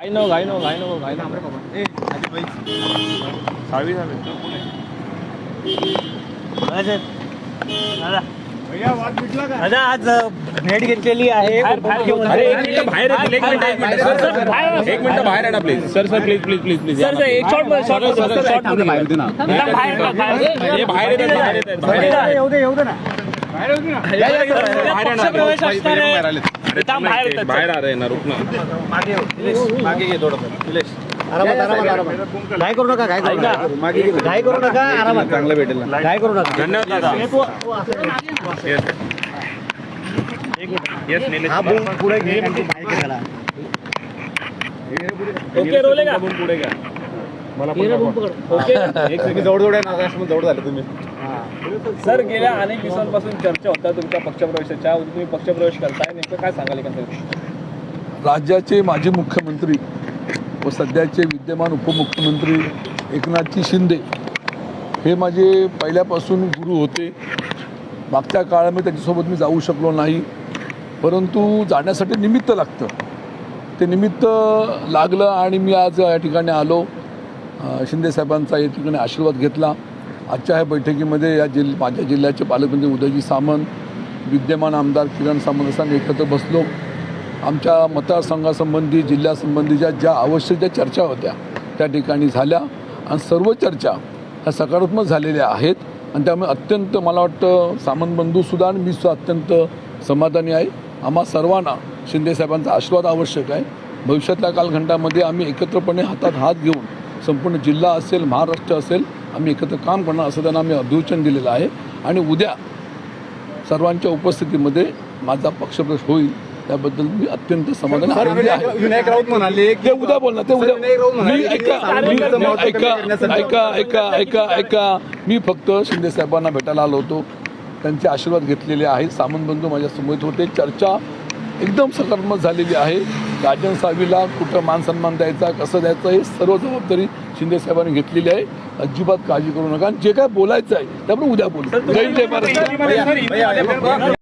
नको घाई नको घाई नको घाई नको साळवी झाले दादा आज भेट घेतलेली आहे अरे एक मिनिट बाहेर येतील, एक मिनिट एक मिनिट सर सर एक मिनिट बाहेर आहे ना please sir sir please please please please sir sir एक शॉट शॉट शॉट हे बाहेर येतात बाहेर येतात बाहेर येतात येऊ दे येऊ दे ना बाहेर ना. असणार आहे. अरे इथं बाहेर येतात. बाहेर आ रहे ना रुक ना. आरामात आरामात आरामात. घाई करू नका घाई करू नका. घाई करू नका आरामात. चांगलं भेटेल घाई करू नका. धन्यवाद दादा. Yes. Yes, निलेश हा. बोल पुढे घे बाहेर घे त्याला. ओके रोले का? बोल पुढे घ्या. ओके. एक जवळ आहे जवळ झालं तुम्ही. सर गेल्या अनेक दिवसांपासून चर्चा होत्या तुमच्या पक्षप्रवेशाच्या. तुम्ही पक्षप्रवेश करताय नेमकं काय सांगाल एकंदरीत? राज्याचे माजी मुख्यमंत्री व सध्याचे विद्यमान उपमुख्यमंत्री एकनाथजी शिंदे हे माझे पहिल्यापासून गुरु होते. मागच्या काळामध्ये त्याच्यासोबत मी जाऊ शकलो नाही. परंतु जाण्यासाठी निमित्त लागतं. ते निमित्त लागलं आणि मी आज या ठिकाणी आलो. शिंदेसाहेबांचा शिंदे साहेबांचा या ठिकाणी आशीर्वाद घेतला. आजच्या ह्या बैठकीमध्ये या जिल्ह माझ्या जिल्ह्याचे पालकमंत्री उदयजी सामंत विद्यमान आमदार किरण सामंत असं आम्ही एकत्र बसलो. आमच्या मतदारसंघासंबंधी जिल्ह्यासंबंधीच्या ज्या आवश्यक ज्या चर्चा होत्या त्या ठिकाणी झाल्या. आणि सर्व चर्चा ह्या सकारात्मक झालेल्या आहेत. आणि त्यामुळे अत्यंत मला वाटतं सामंत बंधूसुद्धा आणि मी सुद्धा अत्यंत समाधानी आहे. आम्हा सर्वांना शिंदेसाहेबांचा आशीर्वाद आवश्यक आहे. भविष्यातल्या कालखंडामध्ये आम्ही एकत्रपणे हातात हात घेऊन संपूर्ण जिल्हा असेल महाराष्ट्र असेल आम्ही एकत्र काम करणार असं त्यांना आम्ही अभिवचन दिलेलं आहे. आणि उद्या सर्वांच्या उपस्थितीमध्ये माझा पक्षप्रवेश होईल त्याबद्दल मी अत्यंत समाधानी आहे. विनायक राऊत म्हणाले ते उद्या बोलणार ते उद्या मी ऐका ऐका ऐका ऐका ऐका ऐका मी फक्त शिंदे साहेबांना भेटायला आलो होतो. त्यांचे आशीर्वाद घेतलेले आहेत. सामंत बंधू माझ्यासमोर होते. चर्चा एकदम सकारात्मक झालेली आहे. राजन साहेबीला कुठं मान सन्मान द्यायचा कसं द्यायचं हे सर्व जबाबदारी शिंदे साहेबांनी घेतलेली आहे. अजिबात काळजी करू नका. आणि जे काय बोलायचं आहे त्यामुळे उद्या बोलू. जय जय महाराष्ट्र